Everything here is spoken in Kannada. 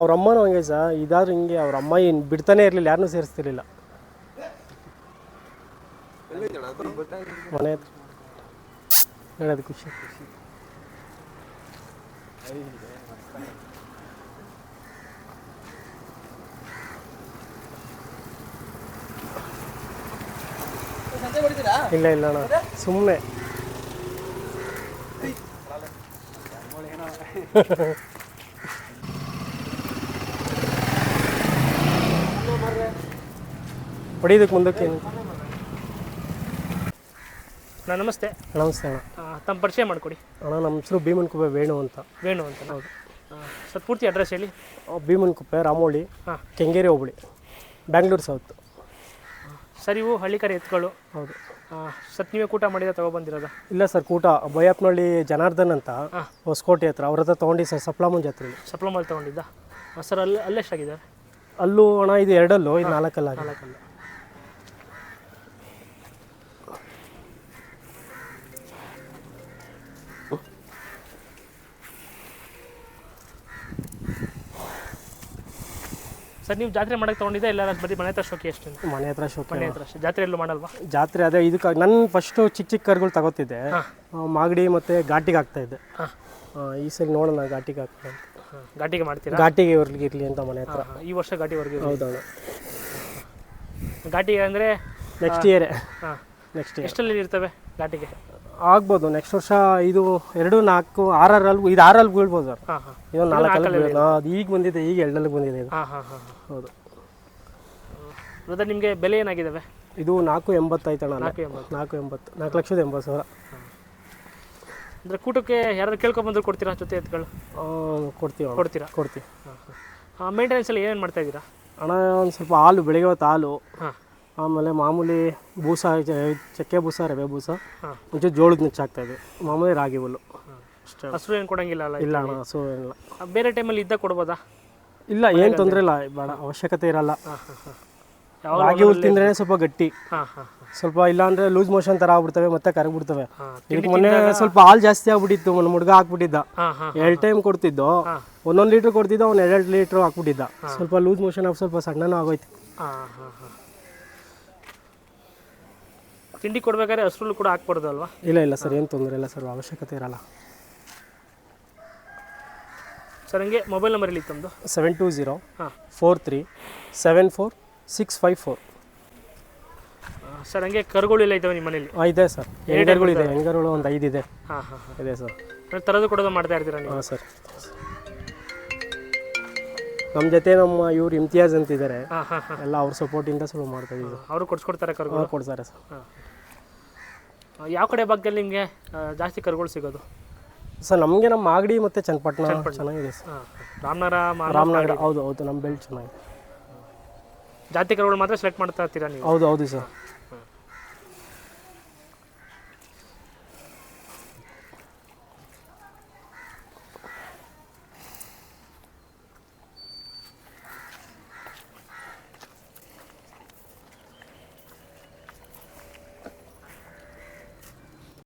ಅವ್ರ ಅಮ್ಮನೂ ಹಂಗೆ ಸರ್ ಇದಾದ್ರೂ ಹಿಂಗೆ ಅವ್ರ ಅಮ್ಮ ಏನು ಬಿಡ್ತಾನೆ ಇರಲಿಲ್ಲ ಯಾರನ್ನೂ ಸೇರಿಸ್ತಿರ್ಲಿಲ್ಲ ಮನೆ ಹತ್ರ ಹೇಳೋದು ಖುಷಿ ಇಲ್ಲ ಇಲ್ಲ ಅಣ್ಣ ಸುಮ್ಮನೆ ಹೊಡಿಯೋದಕ್ಕೆ ಮುಂದಕ್ಕೆ ನಾ ನಮಸ್ತೆ. ನಮಸ್ತೆ ಅಣ್ಣ. ತಮ್ಮ ಪರಿಚಯ ಮಾಡಿಕೊಡಿ. ಅಣ್ಣ ನಮ್ಮ ಹೆಸರು ಭೀಮನ್ ಕುಪ್ಪೆ ವೇಣು ಅಂತ. ವೇಣು ಅಂತ ಹೌದು. ಸರ್ ಪೂರ್ತಿ ಅಡ್ರೆಸ್ ಹೇಳಿ. ಭೀಮನ್ ಕುಪ್ಪೆ ರಾಮೋಳಿ ಹಾಂ. ಕೆಂಗೇರಿ ಹೋಬಳಿ ಬ್ಯಾಂಗ್ಳೂರು ಸೌತ್. ಸರ್ ಇವು ಹಳ್ಳಿಕರ ಎತ್ತುಗಳು. ಹೌದು. ಸತ್ ನೀವೇ ಕೂಟ ಮಾಡಿದ ತಗೊಬಂದಿರೋದ ಇಲ್ಲ ಸರ್ ಕೂಟ. ಬೈಯಪ್ಪನಹಳ್ಳಿ ಜನಾರ್ದನ್ ಅಂತ. ಹೊಸಕೋಟೆ ಹತ್ರ. ಅವ್ರ ಹತ್ರ ತೊಗೊಂಡಿ ಸರ್ ಸಪ್ಲಾಮನ್ ಸಪ್ಲಾ ಸಪ್ಲಮಲ್ಲಿ ತೊಗೊಂಡಿದ್ದ? ಸರ್ ಅಲ್ಲಿ ಅಲ್ಲೆಷ್ಟಾಗಿದ್ದಾರೆ ಅಲ್ಲೂ ಅಣ್ಣ ಇದು ಎರಡಲ್ಲೂ ಇದು ನಾಲ್ಕಲ್ಲ ನಾಲ್ಕಲ್ಲ. ಸರ್ ನೀವು ಜಾತ್ರೆ ಮಾಡಕ್ಕೆ ತೊಗೊಂಡಿದ್ದೆ ಎಲ್ಲ ಬರೀ ಮನೆ ಹತ್ರ ಶೋಕಿ ಅಷ್ಟೇ. ಮನೆ ಹತ್ರ ಶೋಕಿ ಮನೆ ಹತ್ರ ಅಷ್ಟೇ. ಜಾತ್ರೆ ಎಲ್ಲೂ ಮಾಡಲ್ವಾ? ಜಾತ್ರೆ ಅದೇ ಇದಕ್ಕೆ ನನ್ನ ಫಸ್ಟು ಚಿಕ್ಕ ಚಿಕ್ಕ ಕರ್ಗಳು ತಗೋತಿದ್ದೆ. ಮಾಗಡಿ ಮತ್ತು ಘಾಟಿಗೆ ಆಗ್ತಾ ಇದ್ದೆ. ಈ ಸಲ ನೋಡೋಣ ಘಾಟಿಗೆ ಹಾಕ್ತಾ ಘಾಟಿಗೆ ಮಾಡ್ತೀರಾ? ಘಾಟಿಗೆ ಇರ್ಲಿ ಇರಲಿ ಅಂತ ಮನೆ ಹತ್ರ. ಈ ವರ್ಷ ಘಾಟಿವರೆಗೆ ಹೌದೌದು. ಘಾಟಿಗೆ ಅಂದರೆ ನೆಕ್ಸ್ಟ್ ಇಯರ್ ಹಾಂ ನೆಕ್ಸ್ಟ್ ಇಯರ್ ಎಷ್ಟಲ್ಲಿ ಇರ್ತವೆ ಘಾಟಿಗೆ? ಆಗ್ಬೋದು. ನೆಕ್ಸ್ಟ್ ವರ್ಷ ಇದು ಎರಡು ನಾಲ್ಕು ಆರಲ್ಲಿ ಇದು ಆರಲ್ಲಿ ಬೀಳ್ಬೋದು ಸರ್. ಇದು ನಾಲ್ಕಲ್ಲಿ ಅದು ಈಗ ಬಂದಿದೆ ಈಗ ಎರಡಲ್ಲಿ ಬಂದಿದೆ ಇದು. ಹಾಂ ಹಾಂ ಹಾಂ ಹೌದು. ಬ್ರದರ್ ನಿಮಗೆ ಬೆಲೆ ಏನಾಗಿದ್ದಾವೆ ಇದು ನಾಲ್ಕು ಎಂಬತ್ತೈತಣ್ಣ ಅಣ್ಣ ನಾಲ್ಕು ಎಂಬತ್ತು. ನಾಲ್ಕು ಎಂಬತ್ತು. ನಾಲ್ಕು ಲಕ್ಷದ ಎಂಬತ್ತು ಸಾವಿರ. ಅಂದರೆ ಕೂಟಕ್ಕೆ ಯಾರಾದ್ರು ಕೇಳ್ಕೊಂಬಂದ್ರೆ ಕೊಡ್ತೀರಾ ಜೊತೆ ಎತ್ಗಳು? ಆ, ಕೊಡ್ತೀವಿ ಕೊಡ್ತೀರಾ? ಕೊಡ್ತೀವಿ. ಹಾಂ ಮೇಂಟೆನೆನ್ಸ್ ಎಲ್ಲ ಏನೇನು ಮಾಡ್ತಾ ಇದ್ದೀರಾ? ಅಣ್ಣ ಒಂದು ಸ್ವಲ್ಪ ಹಾಲು ಬೆಳಿಗ್ಗೆ ಹೊತ್ತು ಹಾಲು. ಹಾಂ. ಆಮೇಲೆ ಮಾಮೂಲಿ ಬೂಸ ಚಕ್ಕೆ ಬೂಸ ರವೆ ಬೂಸ. ಮುಂಚೆ ಜೋಳದ ನುಚ್ಚು ಆಗ್ತಾ ಇದ್ವಿ. ಮಾಮೂಲಿ ರಾಗಿ ಹುಲ್ಲು. ಅಷ್ಟೇ. ಹಸಿರು ಏನು ಕೊಡಂಗಿಲ್ಲ ಅಲ್ಲ ಇಲ್ಲ ಅಣ್ಣ ಹಸು ಏನಿಲ್ಲ ಬೇರೆ ಟೈಮಲ್ಲಿ ಇದ್ದ ಕೊಡ್ಬೋದಾ? ಇಲ್ಲ ಏನು ತೊಂದರೆ ಇಲ್ಲ ಬೇಡ ಅವಶ್ಯಕತೆ ಇರಲ್ಲ. ರಾಗಿ ಹುಲ್ಲು ತಿಂದ್ರೆ ಸ್ವಲ್ಪ ಗಟ್ಟಿ. ಸ್ವಲ್ಪ ಇಲ್ಲ ಸ್ವಲ್ಪ ಇಲ್ಲಾಂದ್ರೆ ಲೂಸ್ ಮೋಷನ್ ತರ ಆಗ್ಬಿಡ್ತವೆ ಮತ್ತೆ ಕರಗ್ಬಿಡ್ತವೆ. ಮೊನ್ನೆ ಸ್ವಲ್ಪ ಹಾಲು ಜಾಸ್ತಿ ಆಗ್ಬಿಟ್ಟಿತ್ತು ಒಂದು ಹುಡುಗ ಹಾಕ್ಬಿಟ್ಟಿದ್ದ. ಎರಡು ಟೈಮ್ ಕೊಡ್ತಿದ್ದು. ಒಂದೊಂದು ಲೀಟ್ರ್ ಕೊಡ್ತಿದ್ದ ಅವ್ನು ಎರಡು ಲೀಟ್ರ್ ಹಾಕ್ಬಿಟ್ಟಿದ್ದ. ಸ್ವಲ್ಪ ಲೂಸ್ ಮೋಷನ್ ಆಗಿ ಸ್ವಲ್ಪ ಸಣ್ಣನೂ ಆಗೋಯ್ತು. ತಿಂಡಿ ಕೊಡ್ಬೇಕಾದ್ರೆ ಹಸ್ರಲ್ಲೂ ಕೂಡ ಹಾಕ್ಬಾರ್ದು ಅಲ್ವಾ? ಇಲ್ಲ ಇಲ್ಲ ಸರ್ ಏನು ತೊಂದರೆ ಇಲ್ಲ ಸರ್ ಅವಶ್ಯಕತೆ ಇರಲ್ಲ. ಸರ್ ಹಂಗೆ ಮೊಬೈಲ್ ನಂಬರ್ ಇಲ್ಲಿ ತಮ್ಮದು ಸೆವೆನ್ ಟು ಜೀರೋ ಹಾಂ. Four three seven four six five four sir ಹಂಗೆ ಕರುಗಳು ಇಲ್ಲ ಇದ್ದಾವೆ ನಿಮ್ಮ ಮನೇಲಿ? ಇದೆ ಸರ್ ಎರಡು ಇದೆ ಹೆಂಗರ್ಗಳು ಒಂದು ಐದು ಇದೆ. ಹಾಂ ಹಾಂ ಇದೆ ಸರ್. ತರದು ತರೋದು ಕೊಡೋದು ಮಾಡ್ತಾ ಇರ್ತೀರ ನೀವು? ಹಾಂ ಸರ್. ನಮ್ಮ ಜೊತೆ ನಮ್ಮ ಇವ್ರು ಇಮ್ತಿಯಾಜ್ ಅಂತಿದ್ದಾರೆ ಹಾಂ ಹಾಂ ಹಾಂ. ಎಲ್ಲ ಅವ್ರ ಸಪೋರ್ಟಿಂದ ಶುರು ಮಾಡ್ತಾ ಇದ್ದೀವಿ ಅವರು ಕೊಡ್ಸ್ಕೊಡ್ತಾರೆ ಕರುಗಳು? ಕೊಡ್ತಾರೆ ಸರ್. ಯಾವ ಕಡೆ ಭಾಗದಲ್ಲಿ ನಿಮಗೆ ಜಾಸ್ತಿ ಕರುಗಳು ಸಿಗೋದು? ಸರ್ ನಮಗೆ ನಮ್ಮ ಮಾಗಡಿ ಮತ್ತು ಚನ್ನಪಟ್ಟಣ ಚೆನ್ನಾಗಿದೆ ಸರ್. ರಾಮನಗರ ರಾಮನಗರ ಹೌದು ಹೌದು ನಮ್ಮ ಬೆಲ್ಟ್ ಚೆನ್ನಾಗಿದೆ. ಜಾತಿ ಕರುಗಳು ಮಾತ್ರ ಸೆಲೆಕ್ಟ್ ಮಾಡ್ತಾ ಇರ್ತೀರಾ ನೀವು? ಹೌದು ಹೌದು ಸರ್.